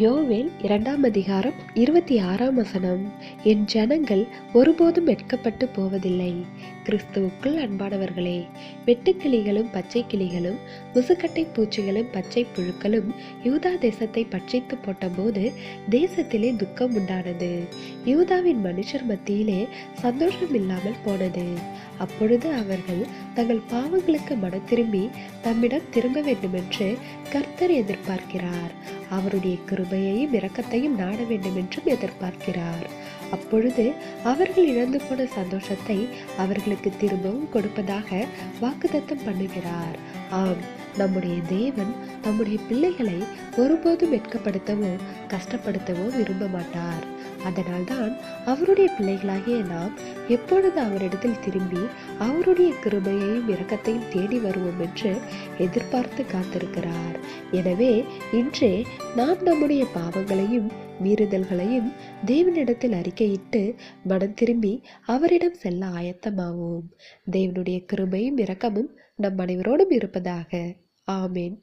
யோவேல் இரண்டாம் அதிகாரம் இருபத்தி ஆறாம் வசனம். என் ஜனங்கள் ஒருபோதும் வெட்கப்பட்டு போவதில்லை. கிறிஸ்துவுக்குள் அன்பானவர்களே வெட்டுக்கிளிகளும் பச்சை கிளிகளும் முசுக்கட்டை பூச்சிகளும் பச்சை புழுக்களும் யூதா தேசத்தை பட்சித்து போட்டபோது தேசத்திலே துக்கம் உண்டானது. யூதாவின் மனுஷர் மத்தியிலே சந்தோஷம் இல்லாமல் போனது. அப்பொழுது அவர்கள் தங்கள் பாவங்களுக்கு மனம் திரும்பி தம்மிடம் திரும்ப வேண்டுமென்று கர்த்தர் எதிர்பார்க்கிறார். அவருடைய கிருபையையும் இரக்கத்தையும் நாட வேண்டும் என்றும் எதிர்பார்க்கிறார். அப்பொழுது அவர்கள் இழந்து போன சந்தோஷத்தை அவர்களுக்கு திரும்பவும் கொடுப்பதாக வாக்குதத்தம் பண்ணுகிறார். ஆம் நம்முடைய தேவன் தம்முடைய பிள்ளைகளை ஒருபோதும் வெட்கப்படுத்தவோ கஷ்டப்படுத்தவோ விரும்ப மாட்டார் அதனால்தான் அவருடைய பிள்ளைகளாகிய நாம் எப்பொழுது அவரிடத்தில் திரும்பி அவருடைய கிருபையையும் இரக்கத்தையும் தேடி வருவோம் என்று எதிர்பார்த்து காத்திருக்கிறார். எனவே இன்றே நாம் நம்முடைய பாவங்களையும் மீறுதல்களையும் தேவனிடத்தில் அறிக்கையிட்டு மனம் திரும்பி அவரிடம் செல்ல ஆயத்தமாவோம். தேவனுடைய கிருபையும் இரக்கமும் நம் அனைவரோடும் இருப்பதாக. ஆமேன்.